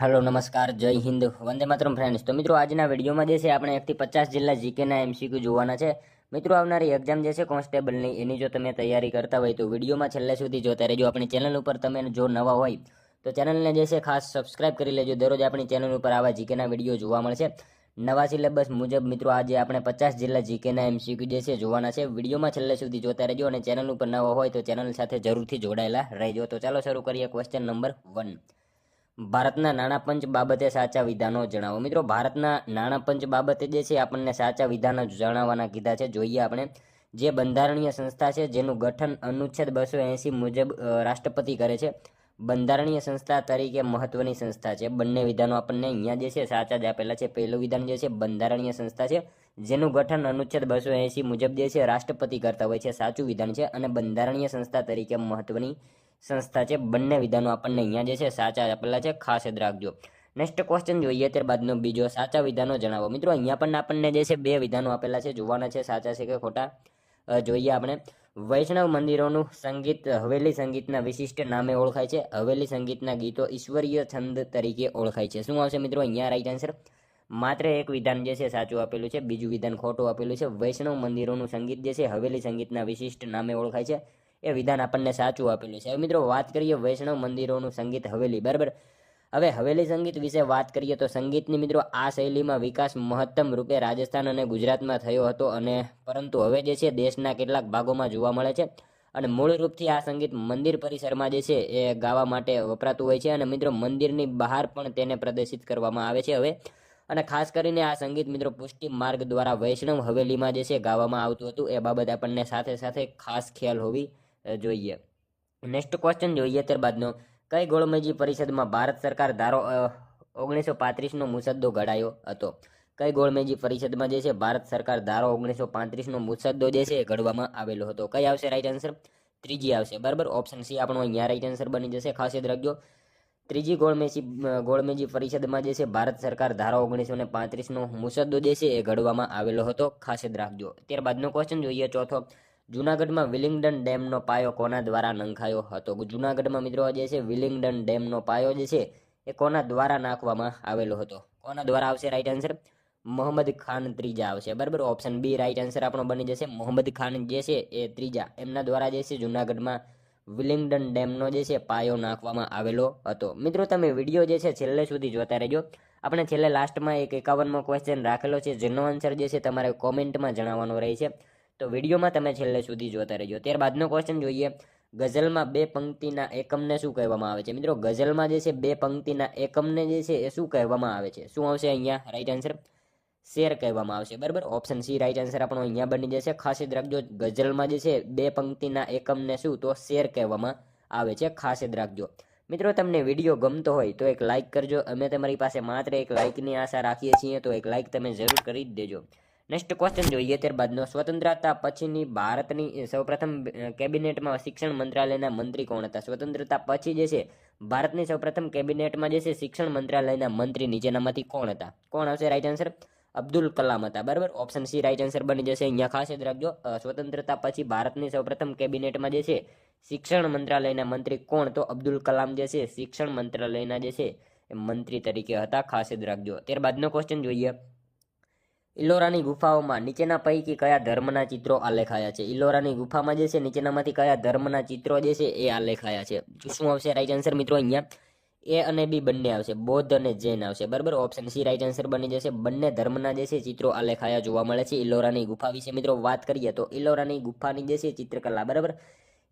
Hello, નમસ્કાર, જય Hind. Vande Mataram friends તો મિત્રો, આજના વિડીયોમાં જે છે, આપણે એકથી પચાસ જિલ્લા જીકેના એમસીક્યુ જોવાના છે. મિત્રો, આવનારી એક્ઝામ જે છે કોન્સ્ટેબલની એની જો તમે તૈયારી કરતા હોય તો વિડીયોમાં છેલ્લે સુધી જોતા રહેજો. આપણી ચેનલ ઉપર તમે જો નવા હોય, તો ચેનલને જે છે, ખાસ સબસ્ક્રાઇબ કરી લેજો. દરરોજ આપણી ચેનલ ઉપર આવા જીકેના વીડિયો જોવા મળશે નવા સિલેબસ મુજબ, મિત્રો, આજે આપણે પચાસ જિલ્લા જીકેના એમસીક્યુ જે છે, જોવાના છે. વિડીયોમાં છેલ્લે સુધી જોતા રહેજો અને ચેનલ ઉપર નવા હોય તો ચેનલ સાથે જરૂરથી જોડાયેલા રહેજો. તો ચાલો, શરૂ કરીએ ક્વેશ્ચન નંબર વન ભારતના નાણાં પંચ બાબતે સાચા વિધાનો જણાવો. મિત્રો, ભારતના નાણાં પંચ બાબતે જે છે, આપણને સાચા વિધાનો જણાવવાના કીધા છે. જોઈએ આપણે, જે બંધારણીય સંસ્થા છે, જેનું ગઠન અનુચ્છેદ બસો એંસી મુજબ રાષ્ટ્રપતિ કરે છે. બંધારણીય સંસ્થા તરીકે મહત્વની સંસ્થા છે. બંને વિધાનો આપણને અહીંયા જે છે, સાચા જ આપેલા છે. પહેલું વિધાન જે છે, બંધારણીય સંસ્થા છે, જેનું ગઠન અનુચ્છેદ બસો એંસી મુજબ જે છે, રાષ્ટ્રપતિ કરતા હોય છે. સાચું વિધાન છે અને બંધારણીય સંસ્થા તરીકે મહત્વની સંસ્થા છે. બંને વિધાનો આપણને અહીંયા જે છે સાચા આપેલા છે. ખાસ યાદ રાખજો. નેક્સ્ટ ક્વેશ્ચન જોઈએ ત્યારબાદનો બીજો સાચા વિધાનો જણાવો. મિત્રો, અહીંયા પણ આપણને જે છે બે વિધાનો આપેલા છે. જોવાના છે સાચા છે કે ખોટા. જોઈએ આપણે. વૈષ્ણવ મંદિરોનું સંગીત, હવેલી સંગીતના વિશિષ્ટ નામે ઓળખાય છે. હવેલી સંગીતના ગીતો ઈશ્વરીય છંદ તરીકે ઓળખાય છે. શું આવશે મિત્રો? અહીંયા રાઈટ આન્સર માત્ર એક વિધાન જે છે સાચું આપેલું છે. બીજું વિધાન ખોટું આપેલું છે. વૈષ્ણવ મંદિરોનું સંગીત જે છે હવેલી સંગીતના વિશિષ્ટ નામે ઓળખાય છે. એ વિધાન આપણને સાચું આપેલું છે. હવે મિત્રો, વાત કરીએ વૈષ્ણવ મંદિરોનું સંગીત હવેલી, બરાબર? હવે હવેલી સંગીત વિશે વાત કરીએ તો સંગીતની મિત્રો, આ શૈલીમાં વિકાસ મહત્તમ રૂપે રાજસ્થાન અને ગુજરાતમાં થયો હતો અને પરંતુ હવે જે છે, દેશના કેટલાક ભાગોમાં જોવા મળે છે અને મૂળ રૂપથી આ સંગીત મંદિર પરિસરમાં જે છે, એ ગાવા માટે વપરાતું હોય છે અને મિત્રો, મંદિરની બહાર પણ તેને પ્રદર્શિત કરવામાં આવે છે હવે. અને ખાસ કરીને આ સંગીત મિત્રો, પુષ્ટિ માર્ગ દ્વારા વૈષ્ણવ હવેલીમાં જે છે, ગાવામાં આવતું હતું. એ બાબત આપણને સાથે સાથે ખાસ ખ્યાલ હોવી જોઈએ. નેક્સ્ટ ક્વેશ્ચન જોઈએ ત્યારબાદનો. કઈ ગોળમેજી પરિષદમાં ભારત સરકાર ધારો ઓગણીસો પાંત્રીસનો મુસદ્દો ઘડાયો હતો? કઈ ગોળમેજી પરિષદમાં જે છે, ભારત સરકાર ધારો ઓગણીસો પાંત્રીસનો મુસદ્દો જે છે એ ઘડવામાં આવેલો હતો? કઈ આવશે રાઈટ આન્સર ત્રીજી આવશે. બરાબર? ઓપ્શન સી આપણો અહીંયા રાઈટ આન્સર બની જશે. ખાસ યાદ રાખજો. ત્રીજી ગોળમેજી ગોળમેજી પરિષદમાં જે છે, ભારત સરકાર ધારા ઓગણીસો ને પાંત્રીસનો મુસદ્દો જે છે એ ઘડવામાં આવેલો હતો. ખાસ યાદ રાખજો. ત્યારબાદનો ક્વેશ્ચન જોઈએ ચોથો. જુનાગઢમાં વિલિંગડન ડેમનો પાયો કોના દ્વારા નંખાયો હતો? જુનાગઢમાં મિત્રો જે છે વિલિંગડન ડેમનો પાયો જે છે એ કોના દ્વારા નાખવામાં આવેલો હતો? કોના દ્વારા આવશે? રાઈટ આન્સર મોહમ્મદ ખાન ત્રીજા આવશે. બરાબર? ઓપ્શન બી રાઈટ આન્સર આપણો બની જશે. મોહમ્મદ ખાન જે છે એ ત્રીજા. એમના દ્વારા જે છે જુનાગઢમાં વિલિંગડન ડેમનો જે છે પાયો નાખવામાં આવેલો હતો. મિત્રો, તમે વીડિયો જે છે છેલ્લે સુધી જોતા રહેજો. આપણે છેલ્લે લાસ્ટમાં એક એકાવનમો ક્વેશ્ચન રાખેલો છે. જેનો આન્સર જે છે તમારે કોમેન્ટમાં જણાવવાનો રહે છે. તો વિડીયોમાં તમે છેલ્લે સુધી જોતા રહેજો. ત્યારબાદનો ક્વેશ્ચન જોઈએ. ગઝલમાં બે પંક્તિના એકમને શું કહેવામાં આવે છે? મિત્રો, ગઝલમાં જે છે, બે પંક્તિના એકમને જે છે, એ શું કહેવામાં આવે છે? શું આવશે અહીંયા? રાઈટ આન્સર શેર કહેવામાં આવશે. બરાબર? ઓપ્શન સી રાઈટ આન્સર આપણો અહીંયા બની જશે. ખાસ યાદ રાખજો, ગઝલમાં જે છે, બે પંક્તિના એકમને શું? તો શેર કહેવામાં આવે છે. ખાસ યાદ રાખજો. મિત્રો, તમને વીડિયો ગમતો હોય તો એક લાઇક કરજો. અમે તમારી પાસે માત્ર એક લાઇકની આશા રાખીએ છીએ. તો એક લાઇક તમે જરૂર કરી જ દેજો. નેક્સ્ટ ક્વેશ્ચન જોઈએ, ત્યારબાદનો. સ્વતંત્રતા પછીની ભારતની સૌપ્રથમ કેબિનેટમાં શિક્ષણ મંત્રાલયના મંત્રી કોણ હતા? સ્વતંત્રતા પછી જે છે, ભારતની સૌપ્રથમ કેબિનેટમાં જે છે, શિક્ષણ મંત્રાલયના મંત્રી નીચેનામાંથી કોણ હતા? કોણ આવશે? રાઈટ આન્સર અબ્દુલ કલામ હતા. બરાબર? ઓપ્શન સી રાઈટ આન્સર બની જશે. અહીંયા ખાસ યાદ રાખજો. સ્વતંત્રતા પછી ભારતની સૌપ્રથમ કેબિનેટમાં જે છે, શિક્ષણ મંત્રાલયના મંત્રી કોણ? તો અબ્દુલ કલામ જે છે, શિક્ષણ મંત્રાલયના જે છે મંત્રી તરીકે હતા. ખાસ યાદ રાખજો. ત્યારબાદનો ક્વેશ્ચન જોઈએ. ઇલોરાની ગુફાઓમાં નીચેના પૈકી કયા ધર્મના ચિત્રો આલેખાયા છે? ઇલોરાની ગુફામાં જે છે, નીચેનામાંથી કયા ધર્મના ચિત્રો જે છે, એ આલેખાયા છે. શું આવશે? રાઈટ આન્સર મિત્રો અહીંયા એ અને બી બંને આવશે. બૌદ્ધ અને જૈન આવશે. બરાબર? ઓપ્શન સી રાઈટ આન્સર બની જશે. બંને ધર્મના જે છે, ચિત્રો આલેખાયા જોવા મળે છે ઇલોરાની ગુફા વિશે. મિત્રો, વાત કરીએ તો ઇલોરાની ગુફાની જે છે, ચિત્રકલા. બરાબર?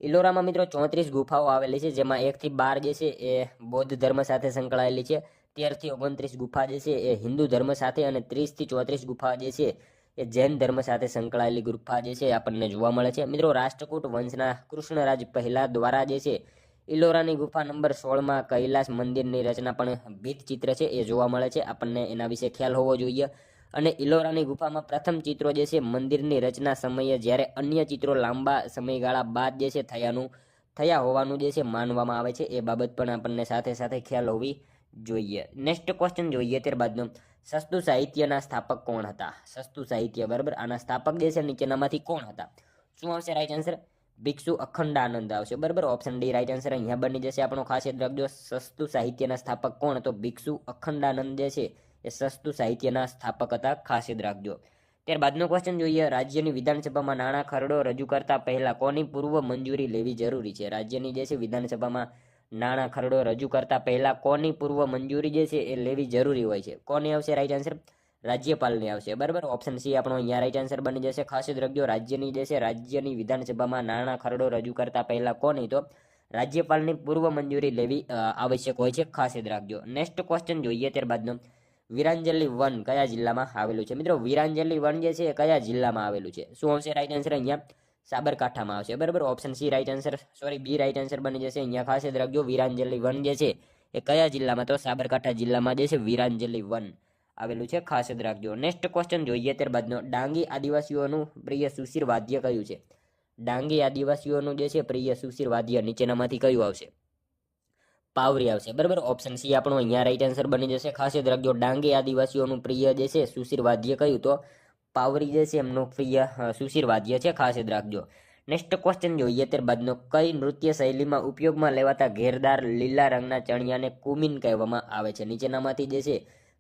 ઇલોરામાં મિત્રો ચોત્રીસ ગુફાઓ આવેલી છે, જેમાં એકથી બાર જે છે, એ બૌદ્ધ ધર્મ સાથે સંકળાયેલી છે. તેરથી ઓગણત્રીસ ગુફા જે છે એ હિન્દુ ધર્મ સાથે અને ત્રીસથી ચોત્રીસ ગુફા જે છે એ જૈન ધર્મ સાથે સંકળાયેલી ગુફા જે છે આપણને જોવા મળે છે. મિત્રો, રાષ્ટ્રકૂટ વંશના કૃષ્ણરાજ પહેલા દ્વારા જે છે ઇલોરાની ગુફા નંબર સોળમાં કૈલાસ મંદિરની રચના પણ ભીત ચિત્ર છે એ જોવા મળે છે. આપણને એના વિશે ખ્યાલ હોવો જોઈએ. અને ઇલોરાની ગુફામાં પ્રથમ ચિત્રો જે છે મંદિરની રચના સમયે જ્યારે અન્ય ચિત્રો લાંબા સમયગાળા બાદ જે છે થયાનું, થયા હોવાનું જે છે માનવામાં આવે છે. એ બાબત પણ આપણને સાથે સાથે ખ્યાલ હોવી જોઈએ. નેક્સ્ટ ક્વેશ્ચન જોઈએ ત્યારબાદનો સસ્તું સાહિત્યના સ્થાપક કોણ હતા? સસ્તું સાહિત્ય, બરાબર? આના સ્થાપક જે છે નીચેનામાંથી કોણ હતા? શું આવશે? રાઈટ આન્સર ભિક્ષુ અખંડાનંદ આવશે. બરાબર? ઓપ્શન ડી રાઈટ આન્સર અહીંયા બની જશે આપણો ખાસ યાદ રાખજો સસ્તું સાહિત્યના સ્થાપક કોણ તો ભિક્ષુ અખંડાનંદ જે છે, એ સસ્તું સાહિત્યના સ્થાપક હતા. ખાસ યાદ રાખજો ત્યારબાદનો ક્વેશ્ચન જોઈએ. રાજ્યની વિધાનસભામાં નાણાં ખરડો રજૂ કરતા પહેલા કોની પૂર્વ મંજૂરી લેવી જરૂરી છે? રાજ્યની જે છે, વિધાનસભામાં નાણાં ખરડો રજૂ કરતા પહેલાં કોની પૂર્વ મંજૂરી જે છે એ લેવી જરૂરી હોય છે. કોની આવશે? રાઈટ આન્સર રાજ્યપાલની આવશે. બરાબર? ઓપ્શન સી આપણો અહીંયા રાઈટ આન્સર બની જશે. ખાસ રાખજો, રાજ્યની જે છે, રાજ્યની વિધાનસભામાં નાણાં ખરડો રજૂ કરતા પહેલાં કોની? તો રાજ્યપાલની પૂર્વ મંજૂરી લેવી આવશ્યક હોય છે. ખાસ યાદ રાખજો. નેક્સ્ટ ક્વેશ્ચન જોઈએ ત્યારબાદનો. વિરાંજલી વન કયા જિલ્લામાં આવેલું છે? મિત્રો, વિરાંજલી વન જે છે એ કયા જિલ્લામાં આવેલું છે? શું આવશે? રાઈટ આન્સર અહીંયા સાબરકાંઠામાં આવશે. બરાબર? Option C right answer sorry B right answer બની જશે. અહીંયા ખાસ યાદ રાખજો, વિરાંજલી વન જે છે એ કયા જિલ્લામાં? તો સાબરકાંઠા જિલ્લામાં જે છે, વિરાંજલી વન આવેલું છે, ખાસ યાદ રાખજો. નેક્સ્ટ ક્વેશ્ચન જોઈએ ત્યારબાદનો. ડાંગી આદિવાસીઓનું પ્રિય સુશીર વાદ્ય કયું છે? ડાંગી આદિવાસીઓનું જે છે, પ્રિય સુશીર વાદ્ય નીચેનામાંથી કયું આવશે? પાવરી આવશે. બરાબર? ઓપ્શન સી આપણો અહીંયા રાઈટ આન્સર બની જશે. ખાસ યાદ રાખજો, ડાંગી આદિવાસીઓનું પ્રિય જે છે, સુશીર વાદ્ય કયું? તો પાવરી જે છે એમનું પ્રિય અ, સુશીર વાદ્ય છે ખાસ યાદ રાખજો. નેક્સ્ટ ક્વેશ્ચન જોઈએ ત્યારબાદનો કઈ નૃત્ય શૈલીમાં ઉપયોગમાં લેવાતા ઘેરદાર લીલા રંગના ચણિયાને કુમિન કહેવામાં આવે છે? નીચેનામાંથી જે છે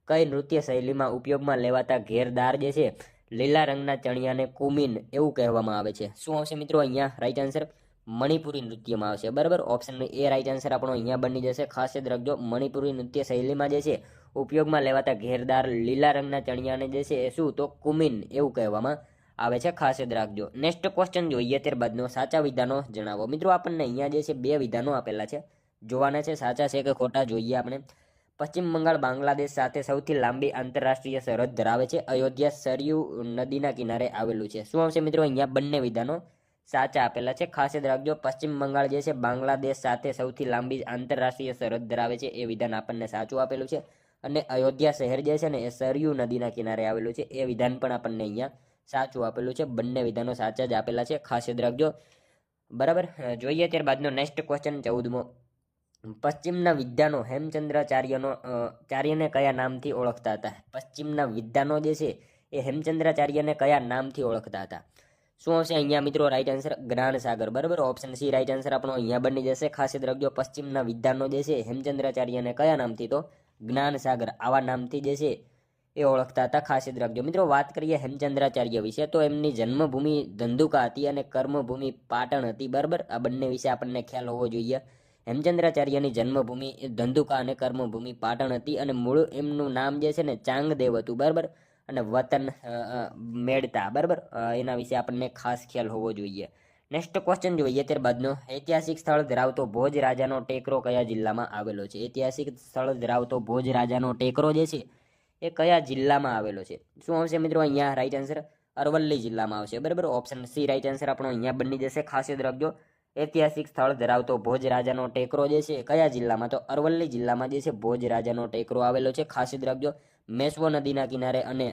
કઈ નૃત્ય શૈલીમાં ઉપયોગમાં લેવાતા ઘેરદાર જે છે લીલા રંગના ચણિયાને કુમિન એવું કહેવામાં આવે છે? શું આવશે મિત્રો અહીંયા? રાઈટ આન્સર મણિપુરી નૃત્યમાં આવશે. બરાબર? ઓપ્શન એ રાઈટ આન્સર આપણો અહીંયા બની જશે. ખાસ યાદ રાખજો મણિપુરી નૃત્ય શૈલીમાં જે છે ઉપયોગમાં લેવાતા ઘેરદાર લીલા રંગના ચણિયાને જે છે એ શું તો કુમિન એવું કહેવામાં આવે છે. ખાસ યાદ રાખજો. નેક્સ્ટ ક્વેશ્ચન જોઈએ ત્યારબાદનો. સાચા વિધાનો જણાવો. મિત્રો, આપણને અહીંયા જે છે બે વિધાનો આપેલા છે. જોવાના છે. સાચા છે કે ખોટા જોઈએ આપણે. પશ્ચિમ બંગાળ બાંગ્લાદેશ સાથે સૌથી લાંબી આંતરરાષ્ટ્રીય સરહદ ધરાવે છે. અયોધ્યા સરયુ નદીના કિનારે આવેલું છે. શું આવશે મિત્રો? અહીંયા બંને વિધાનો સાચા આપેલા છે. ખાસ યાદ રાખજો. પશ્ચિમ બંગાળ જે છે બાંગ્લાદેશ સાથે સૌથી લાંબી આંતરરાષ્ટ્રીય સરહદ ધરાવે છે. એ વિધાન આપણને સાચું આપેલું છે. અને અયોધ્યા શહેર જે છે ને એ સરયુ નદીના કિનારે આવેલું છે. એ વિધાન પણ આપણને અહીંયા સાચું આપેલું છે. બંને વિધાનો સાચા જ આપેલા છે. ખાસ યાદ રાખજો. બરાબર? જોઈએ ત્યારબાદનો નેક્સ્ટ ક્વેશ્ચન ચૌદમો. પશ્ચિમના વિદ્યાનો હેમચંદ્રાચાર્યનો ચાર્યને કયા નામથી ઓળખતા હતા? પશ્ચિમના વિદ્યાનો જે છે એ હેમચંદ્રાચાર્યને કયા નામથી ઓળખતા હતા? શું આવશે અહીંયા મિત્રો? રાઈટ આન્સર જ્ઞાન સાગર બરાબર? ઓપ્શન સી રાઈટ આન્સર આપણો અહીંયા બની જશે. ખાસ યાદ રાખજો. પશ્ચિમના વિદ્યાનો જે છે હેમચંદ્રાચાર્યને કયા નામથી તો જ્ઞાન સાગર આવા નામથી જે છે એ ઓળખતા હતા ખાસ યાદ રાખજો. મિત્રો, વાત કરીએ હેમચંદ્રાચાર્ય વિશે, તો એમની જન્મભૂમિ ધંધુકા હતી અને કર્મભૂમિ પાટણ હતી. બરાબર? આ બંને વિશે આપણને ખ્યાલ હોવો જોઈએ. હેમચંદ્રાચાર્યની જન્મભૂમિ, ધંધુકા અને કર્મભૂમિ પાટણ હતી અને મૂળ એમનું નામ જે છે ને ચાંગદેવ હતું. બરાબર? અને વતન મેળતા. બરાબર? એના વિશે આપણને ખાસ ખ્યાલ હોવો જોઈએ. નેક્સ્ટ ક્વેશ્ચન જોઈએ ત્યારબાદનો. ઐતિહાસિક સ્થળ ધરાવતો ભોજ રાજાનો ટેકરો કયા જિલ્લામાં આવેલો છે? ઐતિહાસિક સ્થળ ધરાવતો ભોજ રાજાનો ટેકરો જે છે, એ કયા જિલ્લામાં આવેલો છે? શું આવશે મિત્રો અહીંયા? રાઈટ આન્સર અરવલ્લી જિલ્લામાં આવશે. બરાબર? ઓપ્શન સી રાઈટ આન્સર આપણો અહીંયા બની જશે. ખાસ યાદ રાખજો. ઐતિહાસિક સ્થળ ધરાવતો ભોજ રાજાનો ટેકરો જે છે, કયા જિલ્લામાં? તો અરવલ્લી જિલ્લામાં જે છે, ભોજ રાજાનો ટેકરો આવેલો છે. ખાસ યાદ રાખજો. મેશ્વો નદીના કિનારે અને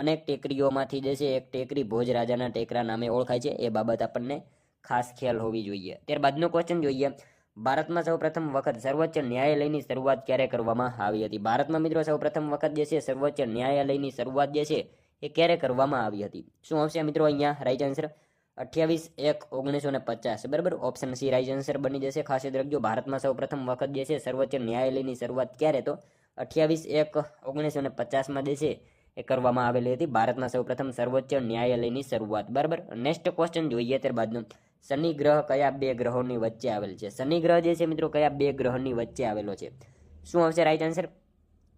અનેક ટેકરીઓમાંથી જે છે, એક ટેકરી ભોજ રાજાના ટેકરા નામે ઓળખાય છે. એ બાબત આપણને ખાસ ખ્યાલ હોવી જોઈએ. ત્યારબાદનો ક્વેશ્ચન જોઈએ. ભારતમાં સૌપ્રથમ વખત સર્વોચ્ચ ન્યાયાલયની શરૂઆત ક્યારે કરવામાં આવી હતી? ભારતમાં મિત્રો સૌપ્રથમ વખત જે છે, સર્વોચ્ચ ન્યાયાલયની શરૂઆત જે છે, એ ક્યારે કરવામાં આવી હતી? શું આવશે મિત્રો અહીંયા? રાઈટ આન્સર અઠ્યાવીસ એક ઓગણીસો ને પચાસ. બરાબર? ઓપ્શન સી રાઈટ આન્સર બની જશે. ખાસ યાદ રાખજો, ભારતમાં સૌપ્રથમ વખત જે છે, સર્વોચ્ચ ન્યાયાલયની શરૂઆત ક્યારે? તો અઠ્યાવીસ એક ઓગણીસો ને પચાસમાં જે છે એ કરવામાં આવેલી હતી. ભારતમાં સૌપ્રથમ સર્વોચ્ચ ન્યાયાલયની શરૂઆત. બરાબર? નેક્સ્ટ ક્વેશ્ચન જોઈએ ત્યારબાદનો શનિ ગ્રહ કયા બે ગ્રહોની વચ્ચે આવેલ છે? શનિ ગ્રહ જે છે મિત્રો, કયા બે ગ્રહોની વચ્ચે આવેલો છે? શું આવશે? રાઈટ આન્સર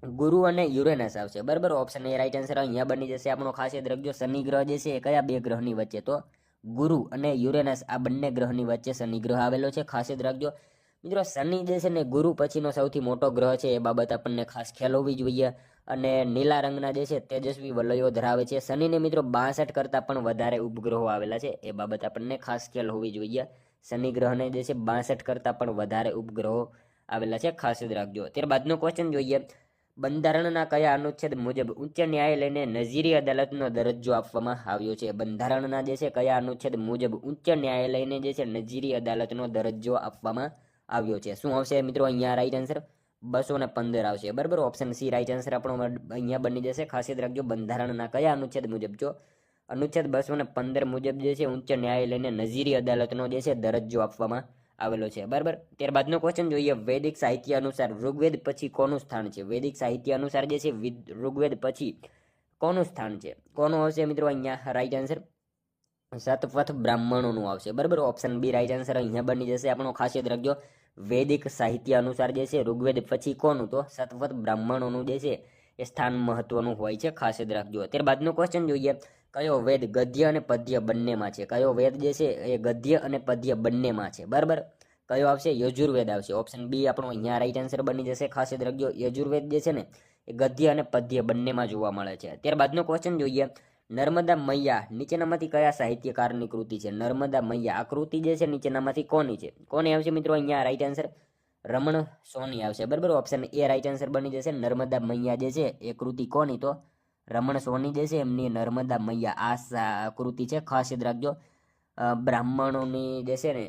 ગુરુ અને યુરેનસ આવશે. બરાબર? ઓપ્શન એ રાઈટ આન્સર અહીંયા બની જશે આપણો ખાસ યાદ રાખજો. શનિ ગ્રહ જે છે એ કયા બે ગ્રહની વચ્ચે? તો ગુરુ અને યુરેનસ આ બંને ગ્રહની વચ્ચે શનિ ગ્રહ આવેલો છે. ખાસ યાદ રાખજો. મિત્રો, શનિ જે છે ને ગુરુ પછીનો સૌથી મોટો ગ્રહ છે, એ બાબત આપણને ખાસ ખ્યાલ હોવી જોઈએ. અને નીલા રંગના જે છે, તેજસ્વી વલયો ધરાવે છે. શનિને મિત્રો, બાસઠ કરતાં પણ વધારે ઉપગ્રહો આવેલા છે, એ બાબત આપણને ખાસ ખ્યાલ હોવી જોઈએ. શનિ ગ્રહને જે છે, બાસઠ કરતાં પણ વધારે ઉપગ્રહો આવેલા છે, ખાસ યાદ રાખજો. ત્યારબાદનો ક્વેશ્ચન જોઈએ. બંધારણના કયા અનુચ્છેદ મુજબ ઉચ્ચ ન્યાયાલયને નજીરી અદાલતનો દરજ્જો આપવામાં આવ્યો છે? બંધારણના જે છે, કયા અનુચ્છેદ મુજબ ઉચ્ચ ન્યાયાલયને જે છે નજીરી અદાલતનો દરજ્જો આપવામાં આવ્યો છે. શું આવશે મિત્રો? અહીંયા રાઈટ આન્સર બસો ને પંદર આવશે. બરાબર? ઓપ્શન સી રાઈટ આન્સર આપણો અહીંયા બની જશે. ખાસિયત રાખજો બંધારણના કયા અનુચ્છેદ મુજબ? જો અનુચ્છેદ બસો ને પંદર મુજબ જે છે, ઉચ્ચ ન્યાયાલયને નજીરી અદાલતનો જે છે, દરજ્જો આપવામાં આવેલો છે. બરાબર? ત્યારબાદનો ક્વેશ્ચન જોઈએ. વૈદિક સાહિત્ય અનુસાર ઋગ્વેદ પછી કોનું સ્થાન છે? વૈદિક સાહિત્ય અનુસાર જે છે, વિદ- ઋગ્વેદ પછી કોનું સ્થાન છે? કોનું આવશે મિત્રો અહીંયા? રાઈટ આન્સર સતપથ બ્રાહ્મણોનું આવશે. બરાબર? ઓપ્શન બી રાઈટ આન્સર અહીંયા બની જશે આપણો ખાસિયત રાખજો. વૈદિક સાહિત્ય અનુસાર જે છે, ઋગ્વેદ પછી કોનું? તો સતપથ બ્રાહ્મણોનું જે છે, એ સ્થાન મહત્વનું હોય છે. ખાસ યાદ રાખજો ત્યારબાદનો ક્વેશ્ચન જોઈએ. કયો વેદ ગદ્ય અને પદ્ય બંનેમાં છે? કયો વેદ જે છે, એ ગદ્ય અને પદ્ય બંનેમાં છે? બરાબર? કયો આવશે? યજુર્વેદ આવશે. ઓપ્શન બી આપણો અહીંયા રાઈટ આન્સર બની જશે. ખાસ યાદ રાખજો. યજુર્વેદ જે છે ને, એ ગદ્ય અને પદ્ય બંનેમાં જોવા મળે છે. ત્યારબાદનો ક્વેશ્ચન જોઈએ. નર્મદા મૈયા નીચેનામાંથી કયા સાહિત્યકારની કૃતિ છે? નર્મદા મૈયા, આ કૃતિ જે છે નીચેનામાંથી કોની છે? કોની આવશે મિત્રો? અહીંયા રાઈટ આન્સર રમણ સોની આવશે. બરાબર? ઓપ્શન એ રાઈટ આન્સર બની જશે. નર્મદા મૈયા જે છે, એ કૃતિ કોની? તો રમણ સોની જે છે, એમની નર્મદા મૈયા. આ કૃતિ છે, ખાસ યાદ રાખજો. બ્રાહ્મણોની જે છે ને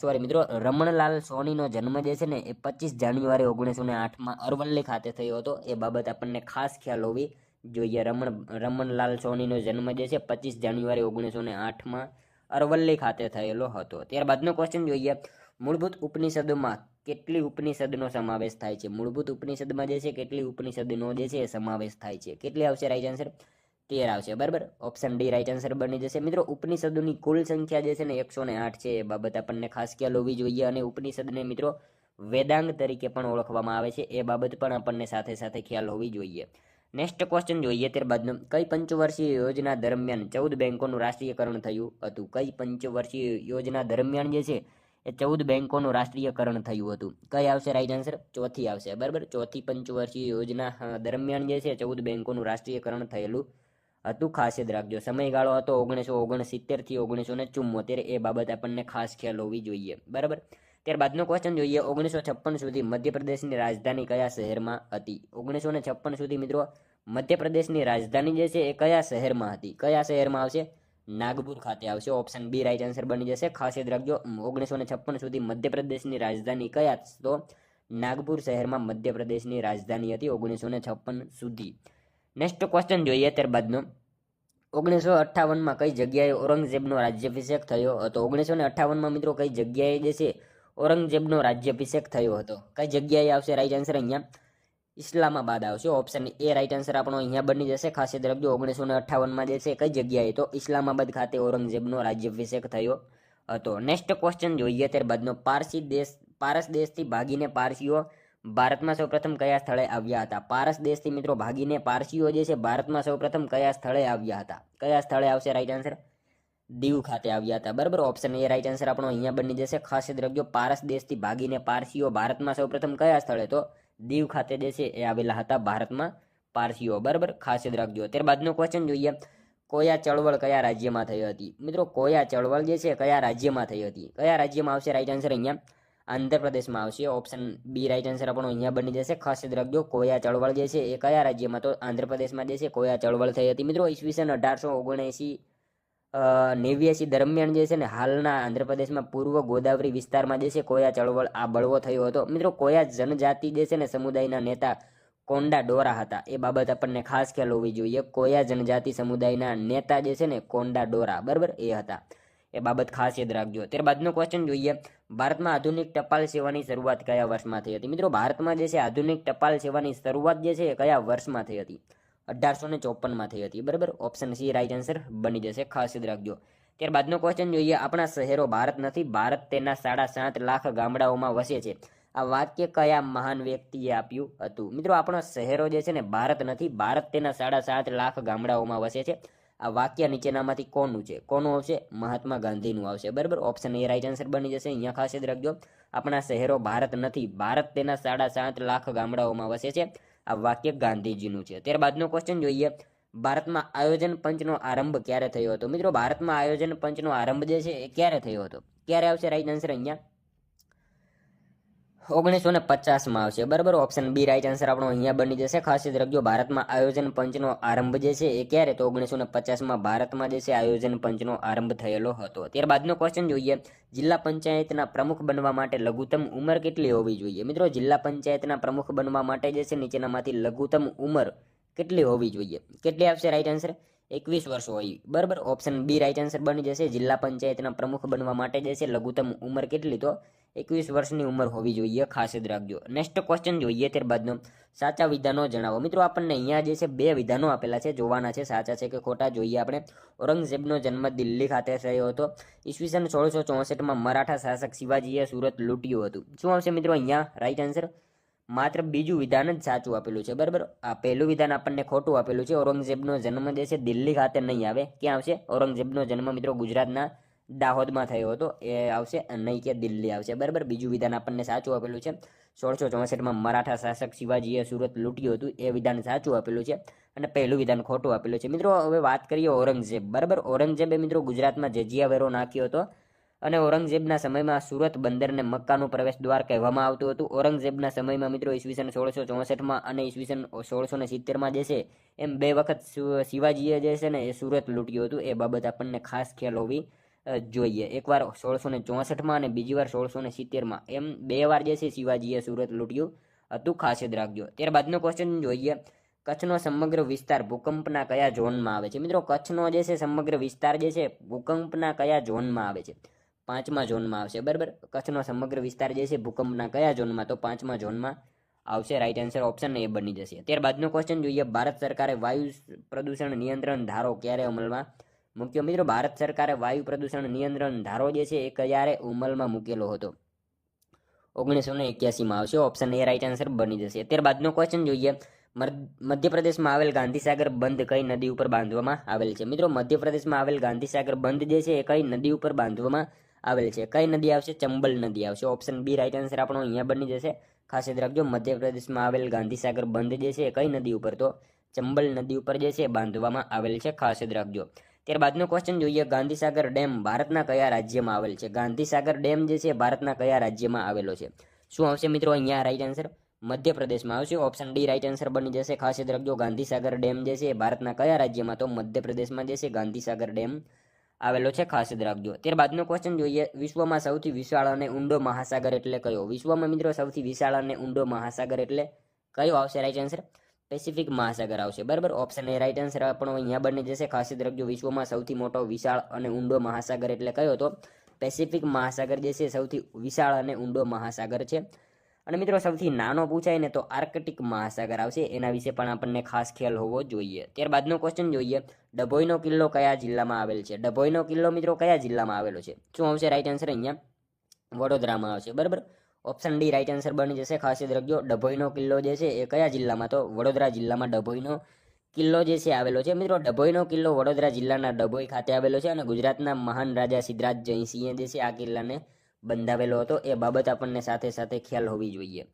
સોરી મિત્રો, રમણલાલ સોનીનો જન્મ જે છે ને, એ પચીસ જાન્યુઆરી ઓગણીસો ને આઠમાં અરવલ્લી ખાતે થયો હતો. એ બાબત આપણને ખાસ ખ્યાલ હોવી જોઈએ, રમણ, રમણલાલ સોનીનો જન્મ જે છે પચીસ જાન્યુઆરી ઓગણીસો ને આઠમાં અરવલ્લી ખાતે થયેલો હતો. ત્યારબાદનો ક્વેશ્ચન જોઈએ. મૂળભૂત ઉપનિષદોમાં કેટલી ઉપનિષદનો સમાવેશ થાય છે? મૂળભૂત ઉપનિષદમાં જે છે, કેટલી ઉપનિષદનો જે છે એ સમાવેશ થાય છે? કેટલી આવશે? રાઈટ આન્સર તેર આવશે. બરાબર? ઓપ્શન ડી રાઈટ આન્સર બની જશે. મિત્રો, ઉપનિષદોની કુલ સંખ્યા જે છે ને એકસો ને આઠ છે. એ બાબત આપણને ખાસ ખ્યાલ હોવી જોઈએ અને ઉપનિષદને મિત્રો વેદાંગ તરીકે પણ ઓળખવામાં આવે છે. એ બાબત પણ આપણને સાથે સાથે ખ્યાલ હોવી જોઈએ. નેક્સ્ટ ક્વેશ્ચન જોઈએ ત્યારબાદનો. કઈ પંચવર્ષીય યોજના દરમિયાન ચૌદ બેંકોનું રાષ્ટ્રીયકરણ થયું હતું? કઈ પંચવર્ષીય યોજના દરમિયાન જે છે, એ ચૌદ બેંકોનું રાષ્ટ્રીયકરણ થયું હતું? કઈ આવશે? રાઈટ આન્સર ચોથી આવશે. બરાબર? ચોથી પંચવર્ષીય યોજના દરમિયાન જે છે, ચૌદ બેંકોનું રાષ્ટ્રીયકરણ થયેલું હતું. ખાસ યાદ રાખજો. સમયગાળો હતો ઓગણીસો ઓગણસિત્તેરથી ઓગણીસો ને ચુમ્મોતેર એ બાબત આપણને ખાસ ખ્યાલ હોવી જોઈએ. બરાબર? ત્યારબાદનો ક્વેશ્ચન જોઈએ. ઓગણીસો છપ્પન સુધી મધ્યપ્રદેશની રાજધાની કયા શહેરમાં હતી? ઓગણીસો ને છપ્પન સુધી મિત્રો મધ્યપ્રદેશની રાજધાની જે છે એ કયા શહેરમાં હતી? કયા શહેરમાં આવશે? નાગપુર ખાતે આવશે. ઓપ્શન બી રાઈટ આન્સર બની જશે. ખાસ યાદ રાખજો, ઓગણીસો છપ્પન સુધી મધ્યપ્રદેશની રાજધાની કયા તો નાગપુર શહેરમાં મધ્યપ્રદેશની રાજધાની હતી ઓગણીસો છપ્પન સુધી. નેક્સ્ટ ક્વેશ્ચન જોઈએ ત્યારબાદનો. ઓગણીસો અઠ્ઠાવનમાં કઈ જગ્યાએ ઔરંગઝેબનો રાજ્યાભિષેક થયો હતો? ઓગણીસો ને અઠ્ઠાવનમાં મિત્રો કઈ જગ્યાએ જે છે ઔરંગઝેબનો રાજ્યાભિષેક થયો હતો? કઈ જગ્યાએ આવશે? રાઈટ આન્સર અહીંયા. ઇસ્લામાબાદ આવશે ઓપ્શન એ રાઈટ આન્સર આપણો અહીંયા બની જશે. ખાસ યાદ રાખજો, ઓગણીસો ને અઠ્ઠાવનમાં જે છે કઈ જગ્યાએ તો ઇસ્લામાબાદ ખાતે ઔરંગઝેબનો રાજ્યાભિષેક થયો હતો. નેક્સ્ટ ક્વેશ્ચન જોઈએ ત્યારબાદનો પારસી દેશ, પારસ દેશથી ભાગીને પારસીઓ ભારતમાં સૌપ્રથમ કયા સ્થળે આવ્યા હતા? પારસ દેશથી મિત્રો ભાગીને પારસીઓ જે છે ભારતમાં સૌપ્રથમ કયા સ્થળે આવ્યા હતા? કયા સ્થળે આવશે રાઈટ આન્સર દીવ ખાતે આવ્યા હતા. બરાબર? ઓપ્શન એ રાઈટ આન્સર આપણો અહીંયા બની જશે. ખાસ યાદ રાખજો, પારસ દેશથી ભાગીને પારસીઓ ભારતમાં સૌપ્રથમ કયા સ્થળે તો દીવ ખાતે દેશે એ આવેલા હતા ભારતમાં પારસીઓ. બરાબર? ખાસ યાદ રાખજો. ત્યારબાદનો ક્વેશ્ચન જોઈએ. કોયા ચળવળ કયા રાજ્યમાં થઈ હતી? મિત્રો, કોયા ચળવળ જે છે કયા રાજ્યમાં થઈ હતી? કયા રાજ્યમાં આવશે? રાઈટ આન્સર અહીંયા આંધ્રપ્રદેશમાં આવશે. ઓપ્શન બી રાઈટ આન્સર આપણો અહીંયા બની જશે. ખાસ યાદ રાખજો. કોયા ચળવળ જે છે એ કયા રાજ્યમાં? તો આંધ્રપ્રદેશમાં જે છે કોયા ચળવળ થઈ હતી? મિત્રો, ઈસવીસન અઢારસો ઓગણએંસી નેવ્યાસી દરમિયાન જે છે ને, હાલના આંધ્રપ્રદેશમાં પૂર્વ ગોદાવરી વિસ્તારમાં જે છે, કોયા ચળવળ આ બળવો થયો હતો. મિત્રો, કોયા જનજાતિ જે છે ને, સમુદાયના નેતા કોંડા ડોરા હતા? એ બાબત આપણને ખાસ ખ્યાલ હોવી જોઈએ. કોયા જનજાતિ સમુદાયના નેતા જે છે ને, કોંડા ડોરા? બરાબર? એ હતા. એ બાબત ખાસ યાદ રાખજો. ત્યારબાદનો ક્વેશ્ચન જોઈએ. ભારતમાં આધુનિક ટપાલ સેવાની શરૂઆત કયા વર્ષમાં થઈ હતી? મિત્રો, ભારતમાં જે છે, આધુનિક ટપાલ સેવાની શરૂઆત જે છે, એ કયા વર્ષમાં થઈ હતી? અઢારસો ને ચોપનમાં થઈ હતી. બરાબર? ઓપ્શન સી રાઇટ આન્સર બની જશે. ખાસ યાદ રાખજો. ત્યારબાદનો ક્વેશ્ચન જોઈએ. આપણા શહેરો ભારત નથી. ભારત તેના સાડા સાત લાખ ગામડાઓમાં વસે છે. આ વાક્ય કયા મહાન વ્યક્તિએ આપ્યું હતું? મિત્રો, આપણા શહેરો જે છે ને, ભારત નથી. ભારત તેના સાડા સાત લાખ ગામડાઓમાં વસે છે. આ વાક્ય નીચેનામાંથી કોનું છે? કોનું આવશે? મહાત્મા ગાંધીનું આવશે. બરાબર? ઓપ્શન એ રાઇટ આન્સર બની જશે. અહીંયા ખાસ યાદ રાખજો. આપણા શહેરો ભારત નથી. ભારત તેના સાડા સાત લાખ ગામડાઓમાં વસે છે. આ વાક્ય ગાંધીજીનું છે. ત્યારબાદનો ક્વેશ્ચન જોઈએ. ભારતમાં આયોજન પંચનો આરંભ ક્યારે થયો હતો? મિત્રો, ભારતમાં આયોજન પંચનો આરંભ જે છે, એ ક્યારે થયો હતો? ક્યારે આવશે? રાઈટ આન્સર અહીંયા. ઓગણીસો ને પચાસમાં આવશે. બરાબર? ઓપ્શન બી રાઈટ આન્સર આપણો અહીંયા બની જશે. ખાસ યાદ રાખજો, ભારતમાં આયોજન પંચનો આરંભ જે છે એ ક્યારે? તો ઓગણીસો ને પચાસમાં ભારતમાં જે છે આયોજન પંચનો આરંભ થયેલો હતો. ત્યારબાદનો ક્વેશ્ચન જોઈએ. જિલ્લા પંચાયતના પ્રમુખ બનવા માટે લઘુત્તમ ઉંમર કેટલી હોવી જોઈએ? મિત્રો, જિલ્લા પંચાયતના પ્રમુખ બનવા માટે જે છે નીચેનામાંથી લઘુત્તમ ઉંમર કેટલી હોવી જોઈએ? કેટલી આવશે રાઈટ આન્સર એકવીસ વર્ષ હોય. બરાબર? ઓપ્શન બી રાઈટ આન્સર બની જશે. જિલ્લા પંચાયતના પ્રમુખ બનવા માટે જે છે લઘુત્તમ ઉંમર કેટલી તો? એકવીસ વર્ષની ઉંમર હોવી જોઈએ. ખાસ યાદ રાખજો. નેક્સ્ટ ક્વેશ્ચન જોઈએ ત્યારબાદનો. સાચા વિધાનો જણાવો. મિત્રો, આપણને અહીંયા જે છે બે વિધાનો આપેલા છે. જોવાના છે. સાચા છે કે ખોટા? જોઈએ આપણે. ઔરંગઝેબનો જન્મ દિલ્હી ખાતે થયો હતો. ઈસવીસન સોળસો ચોસઠમાં મરાઠા શાસક શિવાજીએ સુરત લૂંટ્યું હતું. શું આવશે મિત્રો અહીંયા? રાઈટ આન્સર માત્ર બીજું વિધાન જ સાચું આપેલું છે, બરાબર? આ પહેલું વિધાન આપણને ખોટું આપેલું છે. ઔરંગઝેબનો જન્મ જે છે, દિલ્હી ખાતે નહીં આવે. ક્યાં આવશે? ઔરંગઝેબનો જન્મ, મિત્રો, ગુજરાતના દાહોદમાં થયો હતો. એ આવશે નહીં કે દિલ્હી આવશે, બરાબર? બીજું વિધાન આપણને સાચું આપેલું છે. સોળસો ચોસઠમાં મરાઠા શાસક શિવાજીએ સુરત લૂંટ્યું હતું. એ વિધાન સાચું આપેલું છે અને પહેલું વિધાન ખોટું આપેલું છે. મિત્રો, હવે વાત કરીએ ઔરંગઝેબ, બરાબર? ઔરંગઝેબે, મિત્રો, ગુજરાતમાં જજિયા વેરો નાખ્યો હતો. અને ઔરંગઝેબના સમયમાં સુરત બંદરને મક્કાનું પ્રવેશ દ્વાર કહેવામાં આવતું હતું. ઔરંગઝેબના સમયમાં મિત્રો ઈસવીસન સોળસો ચોસઠમાં અને ઈસવીસન સોળસો ને સિત્તેરમાં જે છે, એમ બે વખત શિવ- શિવાજીએ જે છે ને, એ સુરત લૂંટ્યું હતું. એ બાબત આપણને ખાસ ખ્યાલ હોવી જોઈએ. એકવાર સોળસો ને ચોસઠમાં અને બીજી વાર સોળસો ને સિત્તેરમાં એમ બે વાર જે છે, શિવાજીએ સુરત લૂંટ્યું હતું. ખાસ યાદ રાખજો. ત્યારબાદનો ક્વેશ્ચન જોઈએ. કચ્છનો સમગ્ર વિસ્તાર ભૂકંપના કયા ઝોનમાં આવે છે? મિત્રો, કચ્છનો જે છે, સમગ્ર વિસ્તાર જે છે, ભૂકંપના કયા ઝોનમાં આવે છે? પાંચમા ઝોનમાં આવશે, બરાબર? કચ્છનો સમગ્ર વિસ્તાર જે છે, ભૂકંપના કયા ઝોનમાં? તો પાંચમા ઝોનમાં આવશે રાઈટ આન્સર ઓપ્શન એ બની જશે. ત્યારબાદનો ક્વેશ્ચન જોઈએ, ભારત સરકારે વાયુ પ્રદૂષણ નિયંત્રણ ધારો ક્યારે અમલમાં મૂક્યો? મિત્રો, ભારત સરકારે વાયુ પ્રદૂષણ નિયંત્રણ ધારો જે છે, એ ક્યારે અમલમાં મૂકેલો હતો? ઓગણીસો ને એક્યાસીમાં આવશે ઓપ્શન એ રાઈટ આન્સર બની જશે. ત્યારબાદનો ક્વેશ્ચન જોઈએ મધ્યપ્રદેશમાં આવેલ ગાંધીસાગર બંધ કઈ નદી ઉપર બાંધવામાં આવેલ છે? મિત્રો, મધ્યપ્રદેશમાં આવેલ ગાંધીસાગર બંધ જે છે, એ કઈ નદી ઉપર બાંધવામાં આવેલ છે. કઈ નદી આવશે? ચંબલ નદી આવશે. ઓપ્શન બી રાઈટ આન્સર આપણો અહીંયા બની જશે. ખાસ યાદ રાખજો, મધ્યપ્રદેશમાં આવેલ ગાંધીસાગર બંધ જે છે, કઈ નદી ઉપર? તો ચંબલ નદી ઉપર જે છે, બાંધવામાં આવેલ છે. ખાસ યાદ રાખજો. ત્યારબાદનો ક્વેશ્ચન જોઈએ. ગાંધીસાગર ડેમ ભારતના કયા રાજ્યમાં આવેલ છે? ગાંધીસાગર ડેમ જે છે, ભારતના કયા રાજ્યમાં આવેલો છે? શું આવશે મિત્રો અહીંયા? રાઈટ આન્સર મધ્યપ્રદેશમાં આવશે. ઓપ્શન ડી રાઈટ આન્સર બની જશે. ખાસ યાદ રાખજો. ગાંધીસાગર ડેમ જે છે, ભારતના કયા રાજ્યમાં? તો મધ્યપ્રદેશમાં જે છે, ગાંધીસાગર ડેમ આવેલો છે ખાસ યાદ રાખજો. ત્યારબાદનો ક્વેશ્ચન જોઈએ. વિશ્વમાં સૌથી વિશાળ અને ઊંડો મહાસાગર એટલે કયો? વિશ્વમાં મિત્રો સૌથી વિશાળ અને ઊંડો મહાસાગર એટલે કયો આવશે? રાઈટ આન્સર પેસિફિક મહાસાગર આવશે. બરાબર? ઓપ્શન એ રાઈટ આન્સર આપણો અહીંયા બની જશે. ખાસ યાદ રાખજો. વિશ્વમાં સૌથી મોટો, વિશાળ અને ઊંડો મહાસાગર એટલે કયો? તો પેસિફિક મહાસાગર જે છે, સૌથી વિશાળ અને ઊંડો મહાસાગર છે. અને મિત્રો, સૌથી નાનો પૂછાય ને તો આર્કટિક મહાસાગર આવશે. એના વિશે પણ આપણને ખાસ ખ્યાલ હોવો જોઈએ. ત્યારબાદનો ક્વેશ્ચન જોઈએ. ડભોઈનો કિલ્લો કયા જિલ્લામાં આવેલ છે? ડભોઈનો કિલ્લો, મિત્રો, કયા જિલ્લામાં આવેલો છે? શું આવશે? રાઈટ આન્સર અહીંયા વડોદરામાં આવશે. બરાબર? ઓપ્શન ડી રાઈટ આન્સર બની જશે. ખાસ યાદ રાખજો. ડભોઈનો કિલ્લો જે છે, એ કયા જિલ્લામાં? તો વડોદરા જિલ્લામાં ડભોઈનો કિલ્લો જે છે, આવેલો છે. મિત્રો, ડભોઈનો કિલ્લો વડોદરા જિલ્લાના ડભોઈ ખાતે આવેલો છે અને ગુજરાતના મહાન રાજા સિદ્ધરાજ જયસિંહે જે છે, આ કિલ્લાને બંધાવેલો હતો, એ બાબત આપણને સાથે સાથે ખ્યાલ હોવી જોઈએ.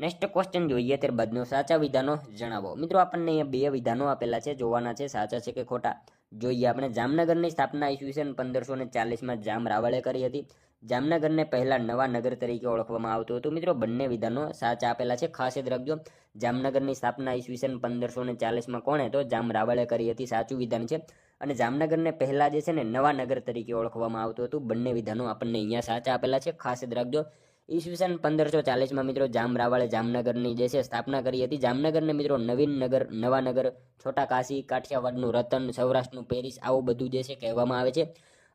નેક્સ્ટ ક્વેશ્ચન જોઈએ ત્યારબાદનો સાચા વિધાનો જણાવો. મિત્રો, આપણને બે વિધાનો આપેલા છે, જોવાના છે, સાચા છે કે ખોટા. જોઈએ આપણે, જામનગરની સ્થાપના ઈસવીસન પંદરસો ને ચાલીસમાં જામ રાવળે કરી હતી. જામનગરને પહેલા નવા નગર તરીકે ઓળખવામાં આવતું હતું. મિત્રો, બંને વિધાનો સાચા આપેલા છે, ખાસ યાદ રાખજો. જામનગરની સ્થાપના ઈસવીસન પંદરસો ને ચાલીસમાં કોણે તો? જામ રાવળે કરી હતી, સાચું વિધાન છે. અને જામનગરને પહેલાં જે છે ને નવા નગર તરીકે ઓળખવામાં આવતું હતું. બંને વિધાનો આપણને અહીંયા સાચા આપેલા છે. ખાસ યાદ રાખજો, ઈસવીસન પંદરસો ચાલીસમાં મિત્રો જામ રાવળે જામનગરની જે છે સ્થાપના કરી હતી. જામનગરને મિત્રો નવીન નગર, નવા નગર, છોટા કાશી, કાઠિયાવાડનું રતન, સૌરાષ્ટ્રનું પેરિસ આવું બધું જે છે કહેવામાં આવે છે.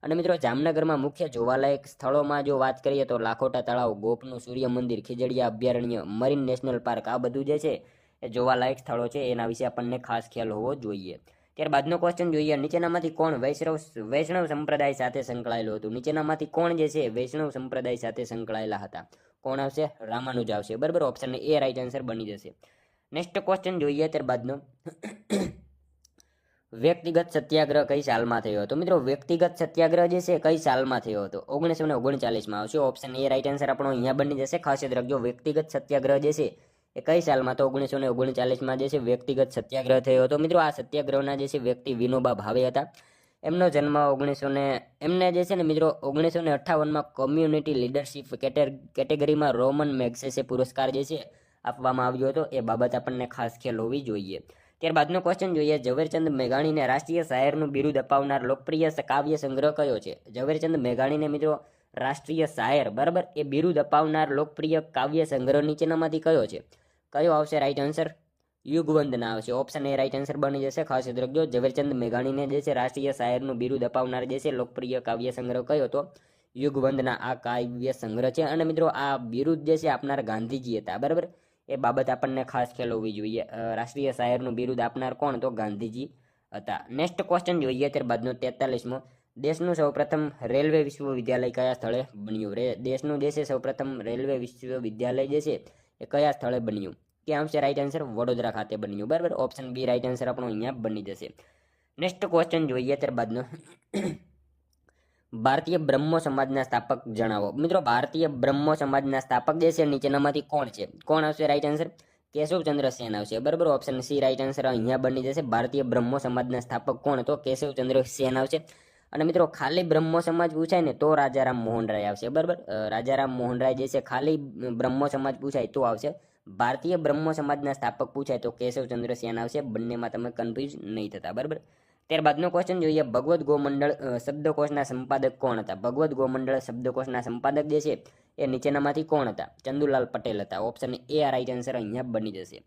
અને મિત્રો જામનગરમાં મુખ્ય જોવાલાયક સ્થળોમાં જો વાત કરીએ તો લાખોટા તળાવ, ગોપનું સૂર્ય મંદિર ખીજડીયા અભયારણ્ય, મરીન નેશનલ પાર્ક આ બધું જે છે એ જોવાલાયક સ્થળો છે. એના વિશે આપણને ખાસ ખ્યાલ હોવો જોઈએ. ત્યારબાદનો ક્વેશ્ચન જોઈએ. નીચેનામાંથી કોણ વૈષ્ણવ વૈષ્ણવ સંપ્રદાય સાથે સંકળાયેલું હતું? નીચેનામાંથી કોણ જે છે, વૈષ્ણવ સંપ્રદાય સાથે સંકળાયેલા હતા? કોણ આવશે? રામાનુજ આવશે. બરાબર? ઓપ્શન એ રાઈટ આન્સર બની જશે. નેક્સ્ટ ક્વેશ્ચન જોઈએ ત્યારબાદનો. વ્યક્તિગત સત્યાગ્રહ કઈ સાલમાં થયો હતો? મિત્રો, વ્યક્તિગત સત્યાગ્રહ જે છે, કઈ સાલમાં થયો હતો? ઓગણીસો ને ઓગણચાલીસમાં આવશે. ઓપ્શન એ રાઈટ આન્સર આપણો અહીંયા બની જશે. ખાસ યાદ રાખજો. વ્યક્તિગત સત્યાગ્રહ જે છે એ કઈ સાલમાં તો ઓગણીસો ને ઓગણચાલીસમાં જે છે વ્યક્તિગત સત્યાગ્રહ થયો હતો? મિત્રો, આ સત્યાગ્રહના જે છે વ્યક્તિ વિનોબા ભાવે હતા. એમનો જન્મ ઓગણીસો ને, એમને જે છે ને મિત્રો, ઓગણીસો ને અઠ્ઠાવનમાં કોમ્યુનિટી લીડરશિપ કેટેગરીમાં રોમન મેગ્સેસે પુરસ્કાર જે છે આપવામાં આવ્યો હતો. એ બાબત આપણને ખાસ ખ્યાલ હોવી જોઈએ. ત્યારબાદનો ક્વેશ્ચન જોઈએ. ઝવેરચંદ મેઘાણીને રાષ્ટ્રીય શાયરનું બિરુદ અપાવનાર લોકપ્રિય કાવ્ય સંગ્રહ કયો છે? ઝવેરચંદ મેઘાણીને મિત્રો, રાષ્ટ્રીય શાયર, બરાબર? એ બિરુદ અપાવનાર લોકપ્રિય કાવ્ય સંગ્રહ નીચેનામાંથી કયો છે? કયો આવશે રાઈટ આન્સર યુગવંદના આવશે. ઓપ્શન એ રાઈટ આન્સર બની જશે. ખાસ યાદ રાખજો. ઝવેરચંદ મેઘાણીને જે છે રાષ્ટ્રીય શાયરનું બિરુદ અપાવનાર જે છે લોકપ્રિય કાવ્ય સંગ્રહ કયો હતો યુગવંદના આ કાવ્ય સંગ્રહ છે. અને મિત્રો, આ બિરુદ જે છે આપનાર ગાંધીજી હતા. બરાબર? એ બાબત આપણને ખાસ ખ્યાલ હોવી જોઈએ રાષ્ટ્રીય શાયરનું બિરુદ આપનાર કોણ તો? ગાંધીજી હતા. નેક્સ્ટ ક્વેશ્ચન જોઈએ ત્યારબાદનો તેતાલીસમો. દેશનું સૌપ્રથમ રેલવે વિશ્વવિદ્યાલય કયા સ્થળે બન્યું? દેશનું જે છે સૌપ્રથમ રેલવે વિશ્વવિદ્યાલય જે છે એ કયા સ્થળે બન્યું? ક્યાં આવશે રાઈટ આન્સર વડોદરા ખાતે બન્યું. બરાબર? ઓપ્શન બી રાઈટ આન્સર આપણો અહીંયા બની જશે. નેક્સ્ટ ક્વેશ્ચન જોઈએ ત્યારબાદનો. ભારતીય બ્રહ્મો સમાજના સ્થાપક જણાવો. મિત્રો, ભારતીય બ્રહ્મો સમાજના સ્થાપક જે છે, નીચેનામાંથી કોણ છે? કોણ આવશે? રાઈટ આન્સર કેશવચંદ્ર સેન આવશે. બરાબર? ઓપ્શન સી રાઈટ આન્સર અહીંયા બની જશે. ભારતીય બ્રહ્મો સમાજના સ્થાપક કોણ તો કેશવચંદ્ર સેન આવશે. અને મિત્રો, ખાલી બ્રહ્મો સમાજ પૂછાય ને તો રાજારામ મોહન રાય આવશે, બરાબર? રાજારામ મોહન રાય જે છે, ખાલી બ્રહ્મો સમાજ પૂછાય તો આવશે. ભારતીય બ્રહ્મો સમાજના સ્થાપક પૂછાય તો કેશવચંદ્ર સેન આવશે, બંનેમાં તમે કન્ફ્યુઝ નહીં થતા, બરાબર? ત્યારબાદનો ક્વેશ્ચન જોઈએ ભગવત ગોમંડળ શબ્દકોશના સંપાદક કોણ હતા? ભગવત ગોમંડળ શબ્દકોશના સંપાદક જે છે, એ નીચેનામાંથી કોણ હતા? ચંદુલાલ પટેલ હતા ઓપ્શન એ આ રાઈટ આન્સર અહીંયા બની જશે.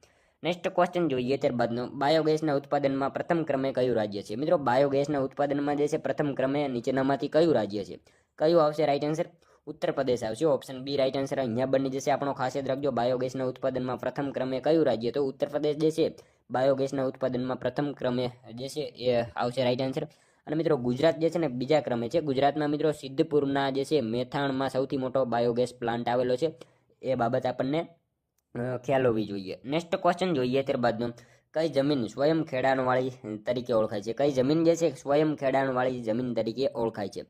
નેક્સ્ટ ક્વેશ્ચન જોઈએ ત્યારબાદનો બાયોગેસના ઉત્પાદનમાં પ્રથમ ક્રમે કયું રાજ્ય છે? મિત્રો બાયોગેસના ઉત્પાદનમાં જે છે, પ્રથમ ક્રમે નીચેનામાંથી કયું રાજ્ય છે? કયું આવશે? રાઈટ આન્સર ઉત્તર પ્રદેશ આવશે. ઓપ્શન બી રાઈટ આન્સર અહીંયા બની જશે આપણો ખાસ યાદ રાખજો. બાયોગેસના ઉત્પાદનમાં પ્રથમ ક્રમે કયું રાજ્ય? તો ઉત્તર પ્રદેશ જે છે બાયોગેસના ઉત્પાદનમાં પ્રથમ ક્રમે જે છે, એ આવશે. રાઈટ આન્સર અને મિત્રો, ગુજરાત જે છે ને, બીજા ક્રમે છે. ગુજરાતમાં મિત્રો, સિદ્ધપુરના જે છે, મેથાણમાં સૌથી મોટો બાયોગેસ પ્લાન્ટ આવેલો છે. એ બાબત આપણને ખ્યાલ હોવી જોઈએ. નેક્સ્ટ ક્વેશ્ચન જોઈએ ત્યારબાદનો. કઈ જમીન સ્વયં ખેડાણવાળી તરીકે ઓળખાય છે? કઈ જમીન જે છે, સ્વયં ખેડાણવાળી જમીન તરીકે ઓળખાય છે?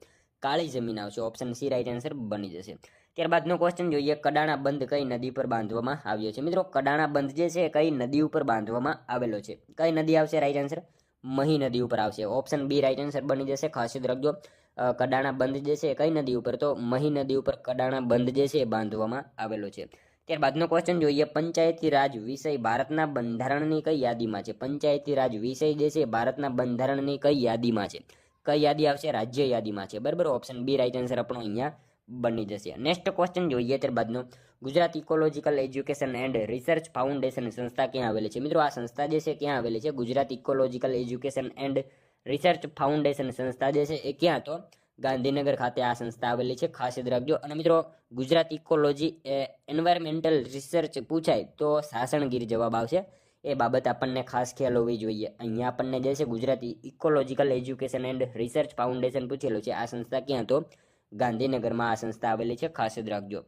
કાળી જમીન આવશે. ઓપ્શન સી રાઈટ આન્સર બની જશે. ત્યારબાદનો ક્વેશ્ચન જોઈએ. કડાણા બંધ કઈ નદી પર બાંધવામાં આવ્યો છે? મિત્રો, કડાણા બંધ જે છે, કઈ નદી ઉપર બાંધવામાં આવેલો છે? કઈ નદી આવશે? રાઈટ આન્સર મહી નદી ઉપર આવશે. ઓપ્શન બી રાઈટ આન્સર બની જશે. ખાસ યાદ રાખજો. કડાણા બંધ જે છે, કઈ નદી ઉપર? તો મહી નદી ઉપર કડાણા બંધ જે છે, બાંધવામાં આવેલો છે. ત્યારબાદનો ક્વેશ્ચન જોઈએ. પંચાયતી રાજ વિષય ભારતના બંધારણની કઈ યાદીમાં છે? પંચાયતી રાજ વિષય જે છે ભારતના બંધારણની કઈ યાદીમાં છે? કઈ યાદી આવશે? રાજ્ય યાદીમાં છે. બરાબર? ઓપ્શન બી રાઈટ આન્સર આપણો અહીંયા બની જશે. નેક્સ્ટ ક્વેશ્ચન જોઈએ ત્યારબાદનો. Gujarat ecological education and research foundation સંસ્થા ક્યાં આવેલી છે? મિત્રો, આ સંસ્થા જે છે ક્યાં આવેલી છે? Gujarat ecological education and research foundation સંસ્થા જે છે એ ક્યાં? તો ગાંધીનગર ખાતે આ સંસ્થા આવેલી છે, ખાસ યાદ રાખજો. અને મિત્રો, ગુજરાત ઇકોલોજી એ એન્વાયરમેન્ટલ રિસર્ચ પૂછાય તો સાસણગીર જવાબ આવશે. એ બાબત આપણને ખાસ ખ્યાલ હોવી જોઈએ. અહીંયા આપણને જે છે, Gujarati ecological education and research foundation પૂછેલું છે. આ સંસ્થા ક્યાં તો ગાંધીનગરમાં આ સંસ્થા આવેલી છે, ખાસ યાદ રાખજો.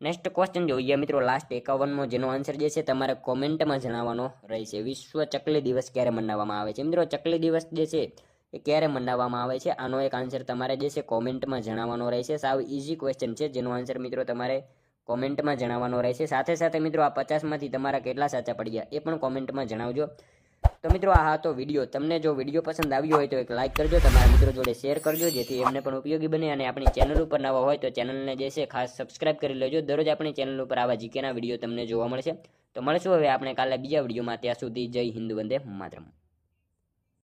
નેક્સ્ટ ક્વેશ્ચન જોઈએ મિત્રો લાસ્ટ એકાવનમો, જેનો આન્સર જે છે, તમારે કોમેન્ટમાં જણાવવાનો રહેશે. વિશ્વ ચકલી દિવસ ક્યારે મનાવવામાં આવે છે? મિત્રો, ચકલી દિવસ જે છે એ ક્યારે મનાવવામાં આવે છે? આનો એક આન્સર તમારે જે છે, કોમેન્ટમાં જણાવવાનો રહેશે. સાવ ઇઝી ક્વેશ્ચન છે, જેનો આન્સર મિત્રો તમારે કોમેન્ટમાં જણાવવાનો રહેશે. સાથે સાથે મિત્રો આ પચાસમાંથી તમારા કેટલા સાચા પડ્યા એ પણ કોમેન્ટમાં જણાવજો. તો મિત્રો આ હતો વીડિયો તમને જો વીડિયો પસંદ આવ્યો હોય તો એક લાઇક કરજો, તમારા મિત્રો જોડે શેર કરજો, જેથી એમને પણ ઉપયોગી બને અને આપણી ચેનલ ઉપર નવા હોય તો ચેનલને જે છે, ખાસ સબસ્ક્રાઇબ કરી લેજો. દરરોજ આપણી ચેનલ ઉપર આવા જીકેના વીડિયો તમને જોવા મળશે. તો મળશું હવે આપણે કાલે બીજા વિડીયોમાં ત્યાં સુધી જય હિન્દ, વંદે માતરમ.